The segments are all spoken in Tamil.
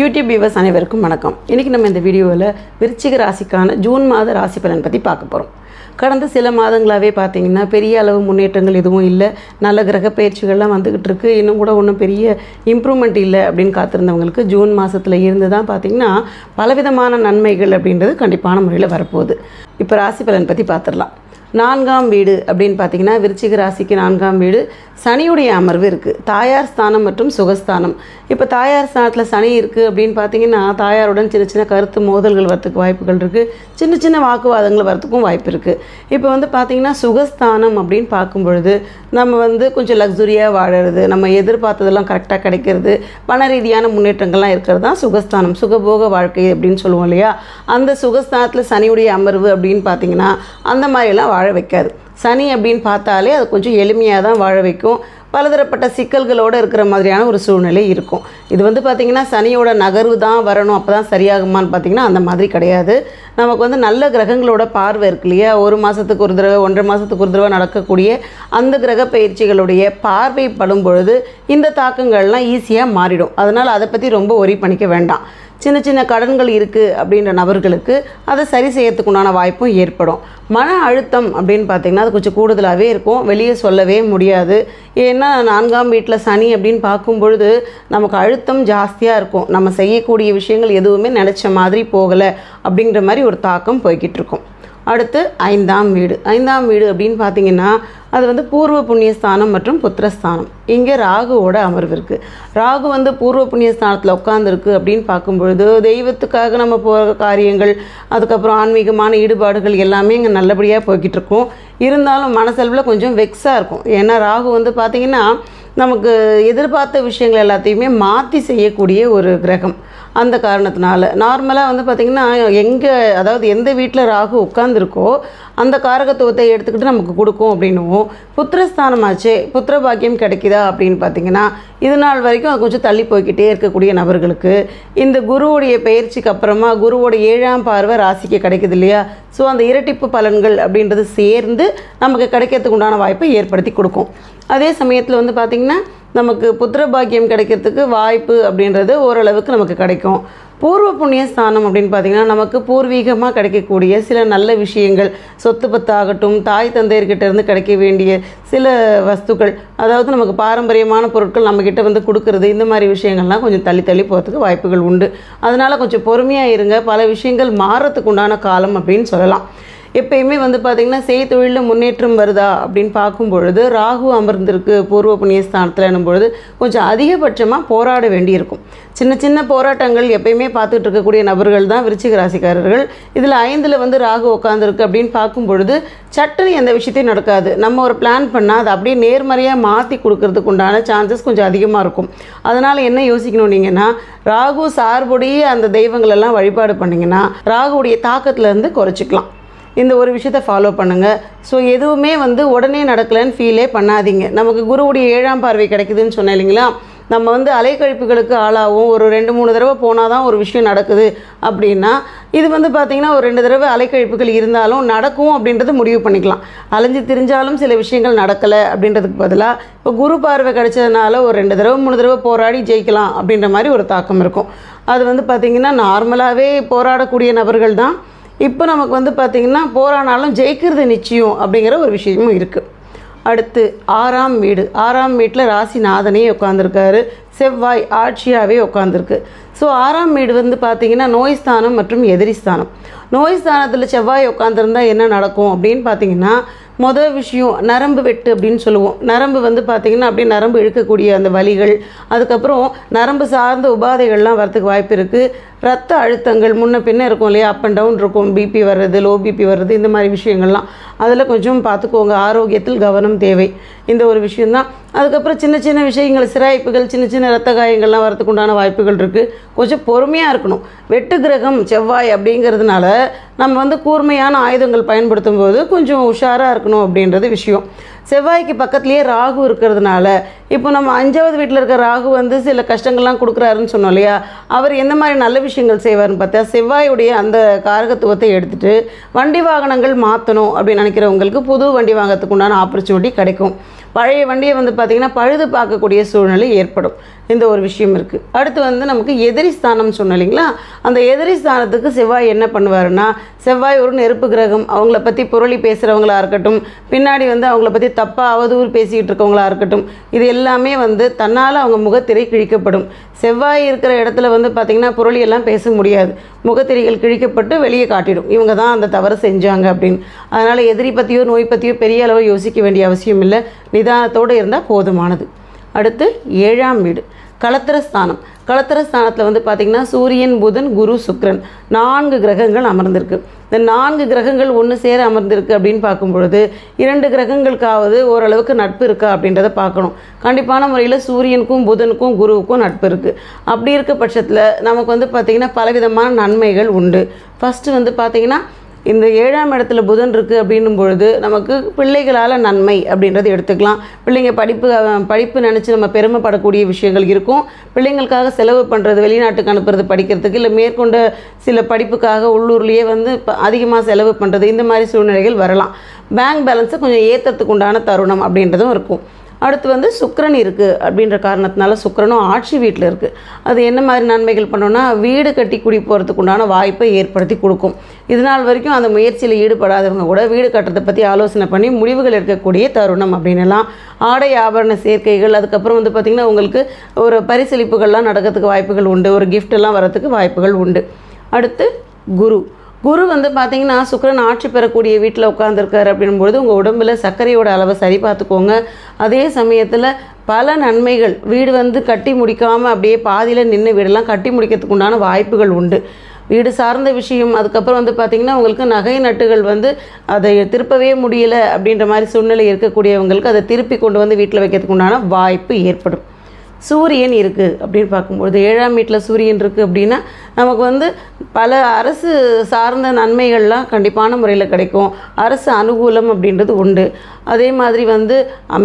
யூடியூப் வியூவர்ஸ் அனைவருக்கும் வணக்கம். இன்றைக்கி நம்ம இந்த வீடியோவில் விருச்சிக ராசிக்கான ஜூன் மாத ராசி பலன் பற்றி பார்க்க போகிறோம் கடந்த சில மாதங்களாகவே பார்த்தீங்கன்னா பெரிய அளவு முன்னேற்றங்கள் எதுவும் இல்லை. நல்ல கிரக பயிற்சிகள்லாம் வந்துக்கிட்டு இருக்கு. இன்னும் கூட ஒன்றும் பெரிய இம்ப்ரூவ்மெண்ட் இல்லை அப்படின்னு காத்திருந்தவங்களுக்கு ஜூன் மாதத்தில் இருந்து தான் பார்த்தீங்கன்னா பலவிதமான நன்மைகள் அப்படின்றது கண்டிப்பான முறையில் வரப்போகுது. இப்போ ராசி பலன் பற்றி பார்த்துடலாம். நான்காம் வீடு அப்படின்னு பார்த்தீங்கன்னா விருச்சிக ராசிக்கு நான்காம் வீடு சனியுடைய அமர்வு இருக்குது தாயார் ஸ்தானம் மற்றும் சுகஸ்தானம். இப்போ தாயார் ஸ்தானத்தில் சனி இருக்குது அப்படின்னு பார்த்தீங்கன்னா தாயாருடன் சின்ன சின்ன கருத்து மோதல்கள் வரத்துக்கு வாய்ப்புகள் இருக்குது சின்ன சின்ன வாக்குவாதங்கள் வரத்துக்கும் வாய்ப்பு இருக்குது இப்போ வந்து பார்த்தீங்கன்னா சுகஸ்தானம் அப்படின்னு பார்க்கும் பொழுது நம்ம வந்து கொஞ்சம் லக்ஸுரியாக வாழறது நம்ம எதிர்பார்த்ததெல்லாம் கரெக்டாக கிடைக்கிறது பண ரீதியான முன்னேற்றங்கள்லாம் இருக்கிறது தான் சுகஸ்தானம். சுகபோக வாழ்க்கை அப்படின்னு சொல்லுவோம் இல்லையா? அந்த சுகஸ்தானத்தில் சனியுடைய அமர்வு அப்படின்னு பார்த்தீங்கன்னா அந்த மாதிரிலாம் வாழ வைக்காது. சனி அப்படின்னு பார்த்தாலே அது கொஞ்சம் எளிமையாக தான் வாழ வைக்கும். பலதரப்பட்ட சிக்கல்களோடு இருக்கிற மாதிரியான ஒரு சூழ்நிலை இருக்கும். இது வந்து பார்த்திங்கன்னா சனியோட நகர்வு தான் வரணும். அப்போ தான் சரியாகுமான்னு பார்த்தீங்கன்னா அந்த மாதிரி கிடையாது. நமக்கு வந்து நல்ல கிரகங்களோட பார்வை இருக்கு இல்லையா? ஒரு மாதத்துக்கு ஒரு தடவை ஒன்றரை மாதத்துக்கு ஒரு தடவை நடக்கக்கூடிய அந்த கிரக பயிற்சிகளுடைய பார்வை படும் பொழுது இந்த தாக்கங்கள்லாம் ஈஸியாக மாறிடும். அதனால் அதை பற்றி ரொம்ப ஒரி பண்ணிக்க வேண்டாம். சின்ன சின்ன கடன்கள் இருக்குது அப்படின்ற நபர்களுக்கு அதை சரி செய்யறதுக்கு உண்டான வாய்ப்பும் ஏற்படும். மன அழுத்தம் அப்படின்னு பார்த்தீங்கன்னா அது கொஞ்சம் கூடுதலாகவே இருக்கும். வெளியே சொல்லவே முடியாது. ஏன்னா நான்காம் வீட்டில் சனி அப்படின்னு பார்க்கும் பொழுது நமக்கு அழுத்தம் ஜாஸ்தியாக இருக்கும். நம்ம செய்யக்கூடிய விஷயங்கள் எதுவுமே நினச்ச மாதிரி போகலை அப்படிங்கிற மாதிரி ஒரு தாக்கம் போய்கிட்டு இருக்கும். அடுத்து ஐந்தாம் வீடு. ஐந்தாம் வீடு அப்படின்னு பார்த்தீங்கன்னா அது வந்து பூர்வ புண்ணியஸ்தானம் மற்றும் புத்திரஸ்தானம். இங்கே ராகுவோட அமர்வு இருக்குது ராகு வந்து பூர்வ புண்ணியஸ்தானத்தில் உட்காந்துருக்கு அப்படின்னு பார்க்கும்பொழுது தெய்வத்துக்காக நம்ம போகிற காரியங்கள் அதுக்கப்புறம் ஆன்மீகமான ஈடுபாடுகள் எல்லாமே இங்கே நல்லபடியாக போய்கிட்டு இருக்கும். இருந்தாலும் மனசளவில் கொஞ்சம் வெக்ஸாக இருக்கும். ஏன்னா ராகு வந்து பார்த்திங்கன்னா நமக்கு எதிர்பார்த்த விஷயங்கள் எல்லாத்தையுமே மாற்றி செய்யக்கூடிய ஒரு கிரகம். அந்த காரணத்தினால நார்மலாக வந்து பார்த்திங்கன்னா எங்கே அதாவது எந்த வீட்டில் ராகு உட்காந்துருக்கோ அந்த காரகத்துவத்தை எடுத்துக்கிட்டு நமக்கு கொடுக்கும் அப்படின்னும் புத்திரஸ்தானமாச்சே புத்திர பாக்கியம் கிடைக்குதா அப்படின்னு பார்த்தீங்கன்னா இது நாள் வரைக்கும் அது கொஞ்சம் தள்ளி போய்கிட்டே இருக்கக்கூடிய நபர்களுக்கு இந்த குருவுடைய பயிற்சிக்கு அப்புறமா குருவோட ஏழாம் பார்வை ராசிக்கு கிடைக்குது இல்லையா? ஸோ அந்த இரட்டிப்பு பலன்கள் அப்படின்றது சேர்ந்து நமக்கு கிடைக்கிறதுக்கு உண்டான வாய்ப்பை ஏற்படுத்தி கொடுக்கும். அதே சமயத்தில் வந்து பார்த்திங்கன்னா நமக்கு புத்திர பாக்கியம் கிடைக்கிறதுக்கு வாய்ப்பு அப்படின்றது ஓரளவுக்கு நமக்கு கிடைக்கும். பூர்வ புண்ணிய ஸ்தானம் அப்படின்னு பார்த்திங்கன்னா நமக்கு பூர்வீகமாக கிடைக்கக்கூடிய சில நல்ல விஷயங்கள் சொத்து பத்தாகட்டும் தாய் தந்தையர்கிட்ட இருந்து கிடைக்க வேண்டிய சில வஸ்துக்கள் அதாவது நமக்கு பாரம்பரியமான பொருட்கள் நம்மக்கிட்ட வந்து கொடுக்கறது இந்த மாதிரி விஷயங்கள்லாம் கொஞ்சம் தள்ளி தள்ளி போகிறதுக்கு வாய்ப்புகள் உண்டு. அதனால் கொஞ்சம் பொறுமையாக இருங்க. பல விஷயங்கள் மாறத்துக்கு உண்டான காலம் அப்படின்னு சொல்லலாம். எப்பயுமே வந்து பார்த்திங்கன்னா செய்தொழிலில் முன்னேற்றம் வருதா? அப்படின்னு பார்க்கும் பொழுது ராகு அமர்ந்திருக்கு பூர்வ புண்ணிய ஸ்தானத்தில் பொழுது கொஞ்சம் அதிகபட்சமாக போராட வேண்டியிருக்கும். சின்ன சின்ன போராட்டங்கள் எப்பயுமே பார்த்துட்டு இருக்கக்கூடிய நபர்கள் தான் விருச்சிக ராசிக்காரர்கள். இதில் ஐந்தில் வந்து ராகு உட்காந்துருக்கு அப்படின்னு பார்க்கும் பொழுது சட்டுன்னு எந்த விஷயத்தையும் நடக்காது. நம்ம ஒரு பிளான் பண்ணால் அதை அப்படியே நேர்மறையாக மாற்றி கொடுக்கறதுக்கு உண்டான சான்சஸ் கொஞ்சம் அதிகமாக இருக்கும். அதனால் என்ன யோசிக்கணும் நீங்கன்னா ராகு சார்புடைய அந்த தெய்வங்களெல்லாம் வழிபாடு பண்ணிங்கன்னா ராகுடைய தாக்கத்துலேருந்து குறைச்சிக்கலாம். இந்த ஒரு விஷயத்த ஃபாலோ பண்ணுங்கள் ஸோ எதுவுமே வந்து உடனே நடக்கலைன்னு ஃபீலே பண்ணாதீங்க. நமக்கு குருவுடைய ஏழாம் பார்வை கிடைக்குதுன்னு சொன்னேன் இல்லைங்களா? நம்ம வந்து அலைக்கழிப்புகளுக்கு ஆளாகும் ஒரு ரெண்டு மூணு தடவை போனால் தான் ஒரு விஷயம் நடக்குது அப்படின்னா இது வந்து பார்த்திங்கன்னா ஒரு ரெண்டு தடவை அலைக்கழிப்புகள் இருந்தாலும் நடக்கும் அப்படின்றது முடிவு பண்ணிக்கலாம். அலைஞ்சு திரிஞ்சாலும் சில விஷயங்கள் நடக்கலை அப்படின்றதுக்கு பதிலாக இப்போ குரு பார்வை கிடைச்சதுனால ஒரு ரெண்டு தடவை மூணு தடவை போராடி ஜெயிக்கலாம் அப்படின்ற மாதிரி ஒரு தாக்கம் இருக்கும். அது வந்து பார்த்திங்கன்னா நார்மலாகவே போராடக்கூடிய நபர்கள் தான் இப்போ நமக்கு வந்து பார்த்திங்கன்னா போரானாலும் ஜெயிக்கிறது நிச்சயம் அப்படிங்கிற ஒரு விஷயமும் இருக்குது அடுத்து ஆறாம் வீடு. ஆறாம் வீட்டில் ராசிநாதனே உட்காந்துருக்காரு செவ்வாய் ஆட்சியாகவே உட்காந்துருக்கு ஸோ ஆறாம் வீடு வந்து பார்த்திங்கன்னா நோய் ஸ்தானம் மற்றும் எதிரி ஸ்தானம். நோய் ஸ்தானத்தில் செவ்வாய் உட்காந்துருந்தா என்ன நடக்கும் அப்படின்னு பார்த்தீங்கன்னா மொதல் விஷயம் நரம்பு வெட்டு அப்படின்னு சொல்லுவோம். நரம்பு வந்து பார்த்திங்கன்னா அப்படியே நரம்பு இழுக்கக்கூடிய அந்த வலிகள் அதுக்கப்புறம் நரம்பு சார்ந்த உபாதைகள்லாம் வரத்துக்கு வாய்ப்பு இருக்குது ரத்த அழுத்தங்கள் முன்ன பின்ன இருக்கும் இல்லையா? அப் அண்ட் டவுன் இருக்கும். பிபி வர்றது லோ பிபி வர்றது இந்த மாதிரி விஷயங்கள்லாம். அதில் கொஞ்சம் பார்த்துக்கோங்க ஆரோக்கியத்தில் கவனம் தேவை. இந்த ஒரு விஷயந்தான் அதுக்கப்புறம் சின்ன சின்ன விஷயங்கள் சிராய்ப்புகள் சின்ன சின்ன ரத்த காயங்கள்லாம் வரத்துக்கு உண்டான வாய்ப்புகள் இருக்குது கொஞ்சம் பொறுமையாக இருக்கணும். வெட்டு கிரகம் செவ்வாய் அப்படிங்கிறதுனால நம்ம வந்து கூர்மையான ஆயுதங்கள் பயன்படுத்தும் போது கொஞ்சம் உஷாராக இருக்கணும். அப்படின்றது விஷயம். செவ்வாய்க்கு பக்கத்துலேயே ராகு இருக்கிறதுனால இப்போ நம்ம அஞ்சாவது வீட்டில் இருக்கிற ராகு வந்து சில கஷ்டங்கள்லாம் கொடுக்குறாருன்னு சொன்னோம் இல்லையா? அவர் எந்த மாதிரி நல்ல விஷயங்கள் செய்வார்னு பார்த்தா செவ்வாயுடைய அந்த காரகத்துவத்தை எடுத்துட்டு வண்டி வாகனங்கள் மாற்றணும் அப்படின்னு நினைக்கிறவங்களுக்கு புது வண்டி வாங்கறதுக்கு உண்டான ஆப்பர்ச்சுனிட்டி கிடைக்கும். பழைய வண்டியை வந்து பார்த்திங்கன்னா பழுது பார்க்கக்கூடிய சூழ்நிலை ஏற்படும். இந்த ஒரு விஷயம் இருக்குது அடுத்து வந்து நமக்கு எதிரி ஸ்தானம் சொன்னோம் இல்லைங்களா? அந்த எதிரி ஸ்தானத்துக்கு செவ்வாய் என்ன பண்ணுவாருன்னா செவ்வாய் ஒரு நெருப்பு கிரகம். அவங்கள பற்றி புரளி பேசுகிறவங்களா இருக்கட்டும் பின்னாடி வந்து அவங்கள பற்றி தப்பாக அவதூறு பேசிக்கிட்டு இருக்கவங்களா இருக்கட்டும் இது எல்லாமே வந்து தன்னால் அவங்க முகத்திரை கிழிக்கப்படும். செவ்வாய் இருக்கிற இடத்துல வந்து பார்த்திங்கன்னா புரளி எல்லாம் பேச முடியாது. முகத்திரைகள் கிழிக்கப்பட்டு வெளியே காட்டிடும். இவங்க தான் அந்த தவறு செஞ்சாங்க அப்படின்னு. அதனால் எதிரி பற்றியோ நோய் பற்றியோ பெரிய அளவு யோசிக்க வேண்டிய அவசியம் இல்லை. நிதானத்தோடு இருந்தால் போதுமானது. அடுத்து ஏழாம் வீடு. கலத்திரஸ்தானம். கலத்திரஸ்தானத்தில் வந்து பார்த்திங்கன்னா சூரியன் புதன் குரு சுக்ரன் நான்கு கிரகங்கள் அமர்ந்திருக்கு. இந்த நான்கு கிரகங்கள் ஒன்று சேர அமர்ந்திருக்கு அப்படின்னு பார்க்கும் பொழுது இரண்டு கிரகங்களுக்காவது ஓரளவுக்கு நட்பு இருக்கா அப்படின்றத பார்க்கணும். கண்டிப்பான முறையில் சூரியனுக்கும் புதனுக்கும் குருவுக்கும் நட்பு இருக்குது அப்படி இருக்க பட்சத்தில் நமக்கு வந்து பார்த்திங்கன்னா பலவிதமான நன்மைகள் உண்டு. ஃபஸ்ட்டு வந்து பார்த்திங்கன்னா இந்த ஏழாம் இடத்துல புதன் இருக்குது அப்படின்னும் பொழுது நமக்கு பிள்ளைகளால் நன்மை அப்படின்றத எடுத்துக்கலாம். பிள்ளைங்க படிப்பு படிப்பு நினச்சி நம்ம பெருமைப்படக்கூடிய விஷயங்கள் இருக்கும். பிள்ளைங்களுக்காக செலவு பண்ணுறது வெளிநாட்டுக்கு அனுப்புறது படிக்கிறதுக்கு இல்லை மேற்கொண்ட சில படிப்புக்காக உள்ளூர்லேயே வந்து இப்போ அதிகமாக செலவு பண்ணுறது இந்த மாதிரி சூழ்நிலைகள் வரலாம். பேங்க் பேலன்ஸை கொஞ்சம் ஏற்றத்துக்கு உண்டான தருணம் அப்படின்றதும் இருக்கும். அடுத்து வந்து சுக்கரன் இருக்குது அப்படின்ற காரணத்தினால சுக்கரனும் ஆட்சி வீட்டில் இருக்குது அது என்ன மாதிரி நன்மைகள் பண்ணோன்னா வீடு கட்டி குடி போகிறதுக்கு உண்டான வாய்ப்பை ஏற்படுத்தி கொடுக்கும். இது நாள் வரைக்கும் அந்த முயற்சியில் ஈடுபடாதவங்க கூட வீடு கட்டுறதை பற்றி ஆலோசனை பண்ணி முடிவுகள் எடுக்கக்கூடிய தருணம் அப்படின்லாம் ஆடை ஆபரண சேர்க்கைகள் அதுக்கப்புறம் வந்து பார்த்திங்கன்னா உங்களுக்கு ஒரு பரிசளிப்புகள்லாம் நடக்கிறதுக்கு வாய்ப்புகள் உண்டு. ஒரு கிஃப்டெல்லாம் வரத்துக்கு வாய்ப்புகள் உண்டு. அடுத்து குரு. குரு வந்து பார்த்தீங்கன்னா சுக்கிரன் ஆட்சி பெறக்கூடிய வீட்டில் உட்காந்துருக்காரு அப்படின்பொழுது உங்கள் உடம்பில் சர்க்கரையோட அளவை சரி பார்த்துக்கோங்க. அதே சமயத்தில் பல நன்மைகள் வீடு வந்து கட்டி முடிக்காமல் அப்படியே பாதியில் நின்று வீடெல்லாம் கட்டி முடிக்கிறதுக்கு உண்டான வாய்ப்புகள் உண்டு. வீடு சார்ந்த விஷயம் அதுக்கப்புறம் வந்து பார்த்திங்கன்னா உங்களுக்கு நகை நட்டுகள் வந்து அதை திருப்பவே முடியல அப்படின்ற மாதிரி சூழ்நிலை இருக்கக்கூடியவங்களுக்கு அதை திருப்பி கொண்டு வந்து வீட்டில் வைக்கிறதுக்கு உண்டான வாய்ப்பு ஏற்படும். சூரியன் இருக்குது அப்படின்னு பார்க்கும்பொழுது ஏழாம் வீட்டில் சூரியன் இருக்குது அப்படின்னா நமக்கு வந்து பல அரசு சார்ந்த நன்மைகள்லாம் கண்டிப்பான முறையில் கிடைக்கும். அரசு அனுகூலம் அப்படின்றது உண்டு. அதே மாதிரி வந்து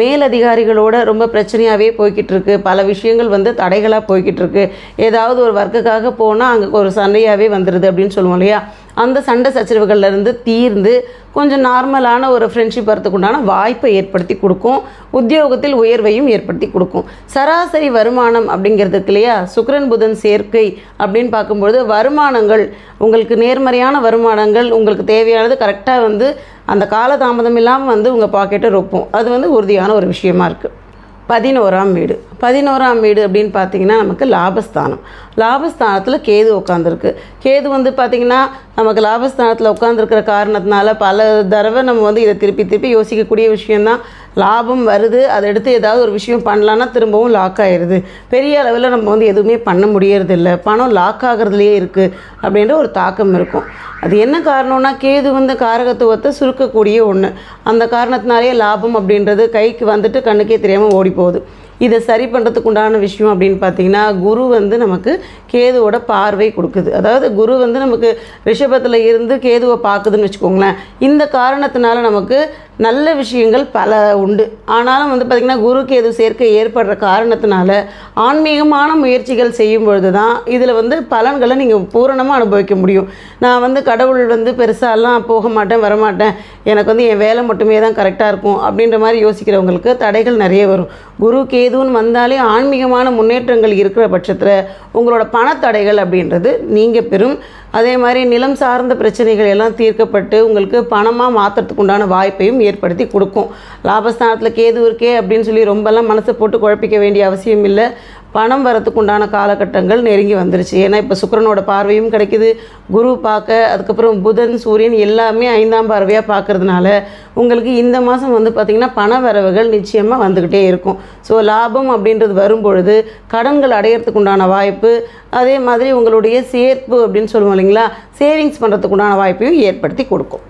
மேல் மேலதிகாரிகளோட ரொம்ப பிரச்சனையாகவே போய்கிட்டு இருக்கு பல விஷயங்கள் வந்து தடைகளாக போய்கிட்டு இருக்கு ஏதாவது ஒரு வர்க்குக்காக போனால் அங்கே ஒரு சண்டையாகவே வந்துடுது அப்படின்னு சொல்லுவோம் இல்லையா? அந்த சண்டை சச்சரவுகள்லேருந்து தீர்ந்து கொஞ்சம் நார்மலான ஒரு ஃப்ரெண்ட்ஷிப் வரத்துக்கு உண்டான வாய்ப்பை ஏற்படுத்தி கொடுக்கும். உத்தியோகத்தில் உயர்வையும் ஏற்படுத்தி கொடுக்கும். சராசரி வருமானம் அப்படிங்கிறதுக்கு இல்லையா? சுக்கரன் புதன் சேர்க்கை அப்படின்னு பார்க்கும்பொழுது வருமானங்கள் உங்களுக்கு நேர்மறையான வருமானங்கள் உங்களுக்கு தேவையானது கரெக்டாக வந்து அந்த காலதாமதம் இல்லாமல் வந்து உங்கள் பாக்கெட்டை ரொப்பும். அது வந்து உறுதியான ஒரு விஷயமா இருக்குது பதினோராம் வீடு. பதினோராம் வீடு அப்படின்னு பார்த்தீங்கன்னா நமக்கு லாபஸ்தானம். லாபஸ்தானத்தில் கேது உட்காந்துருக்கு கேது வந்து பார்த்திங்கன்னா நமக்கு லாபஸ்தானத்தில் உட்காந்துருக்கிற காரணத்தினால பல தடவை நம்ம வந்து இதை திருப்பி திருப்பி யோசிக்கக்கூடிய விஷயந்தான் லாபம் வருது அதை எடுத்து ஏதாவது ஒரு விஷயம் பண்ணலான்னா திரும்பவும் லாக் ஆயிடுது பெரிய அளவில் நம்ம வந்து எதுவுமே பண்ண முடியறதில்ல. பணம் லாக் ஆகிறதுலையே இருக்குது அப்படின்ற ஒரு தாக்கம் இருக்கும். அது என்ன காரணம்னா கேது வந்து காரகத்துவத்தை சுருக்கக்கூடிய ஒன்று அந்த காரணத்தினாலேயே லாபம் அப்படின்றது கைக்கு வந்துட்டு கண்ணுக்கே தெரியாமல் ஓடி போகுது இதை சரி பண்ணுறதுக்கு உண்டான விஷயம் அப்படின்னு பார்த்தீங்கன்னா குரு வந்து நமக்கு கேதுவோட பார்வை கொடுக்குது. அதாவது குரு வந்து நமக்கு ரிஷபத்தில் இருந்து கேதுவை பார்க்குதுன்னு வச்சுக்கோங்களேன். இந்த காரணத்தினால நமக்கு நல்ல விஷயங்கள் பல உண்டு. ஆனாலும் வந்து பார்த்திங்கன்னா குரு கேது சேர்க்கை ஏற்படுற காரணத்தினால ஆன்மீகமான முயற்சிகள் செய்யும் பொழுது தான் இதில் வந்து பலன்களை நீங்கள் பூரணமாக அனுபவிக்க முடியும். நான் வந்து கடவுள் வந்து பெருசாலாம் போக மாட்டேன் வரமாட்டேன். எனக்கு வந்து என் வேலை மட்டுமே தான் கரெக்டாக இருக்கும் அப்படின்ற மாதிரி யோசிக்கிறவங்களுக்கு தடைகள் நிறைய வரும். குரு கேதுன்னு வந்தாலே ஆன்மீகமான முன்னேற்றங்கள் இருக்கிற பட்சத்தில் உங்களோட பணத்தடைகள் அப்படின்றது நீங்கள் பெறும். அதே மாதிரி நிலம் சார்ந்த பிரச்சனைகள் எல்லாம் தீர்க்கப்பட்டு உங்களுக்கு பணமாக மாற்றுறதுக்கு உண்டான வாய்ப்பையும் ஏற்படுத்தி கொடுக்கும். லாபஸ்தானத்தில் கேது இருக்கே அப்படின்னு சொல்லி ரொம்பலாம் மனசை போட்டு குழப்பிக்க வேண்டிய அவசியம் இல்லை. பணம் வரத்துக்கு உண்டான காலகட்டங்கள் நெருங்கி வந்துருச்சு. ஏன்னா இப்போ சுக்கரனோட பார்வையும் கிடைக்குது. குரு பார்க்க அதுக்கப்புறம் புதன் சூரியன் எல்லாமே ஐந்தாம் பார்வையாக பார்க்கறதுனால உங்களுக்கு இந்த மாதம் வந்து பார்த்திங்கன்னா பண வரவுகள் நிச்சயமாக வந்துக்கிட்டே இருக்கும். ஸோ லாபம் அப்படின்றது வரும்பொழுது கடன்கள் அடையிறதுக்கு உண்டான வாய்ப்பு அதே மாதிரி உங்களுடைய சேர்ப்பு அப்படின்னு சொல்லுவோம் இல்லைங்களா? சேவிங்ஸ் பண்ணுறதுக்கு உண்டான வாய்ப்பையும் ஏற்படுத்தி கொடுக்கும்.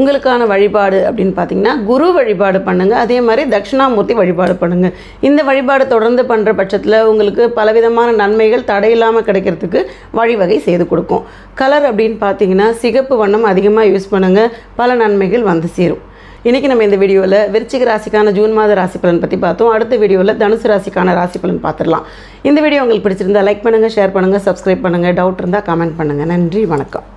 உங்களுக்கான வழிபாடு அப்படின்னு பார்த்தீங்கன்னா குரு வழிபாடு பண்ணுங்கள் அதே மாதிரி தட்சிணாமூர்த்தி வழிபாடு பண்ணுங்கள் இந்த வழிபாடு தொடர்ந்து பண்ணுற பட்சத்தில் உங்களுக்கு பலவிதமான நன்மைகள் தடையில்லாமல் கிடைக்கிறதுக்கு வழிவகை செய்து கொடுக்கும். கலர் அப்படின்னு பார்த்தீங்கன்னா சிகப்பு வண்ணம் அதிகமாக யூஸ் பண்ணுங்கள் பல நன்மைகள் வந்து சேரும். இன்றைக்கி நம்ம இந்த வீடியோவில் விருச்சிக ராசிக்கான ஜூன் மாத ராசி பலன் பற்றி பார்த்தோம். அடுத்த வீடியோவில் தனுசு ராசிக்கான ராசி பலன் பார்த்துடலாம். இந்த வீடியோ உங்களுக்கு பிடிச்சிருந்தா லைக் பண்ணுங்கள் ஷேர் பண்ணுங்கள் சப்ஸ்கிரைப் பண்ணுங்கள் டவுட் இருந்தால் கமெண்ட் பண்ணுங்கள் நன்றி வணக்கம்.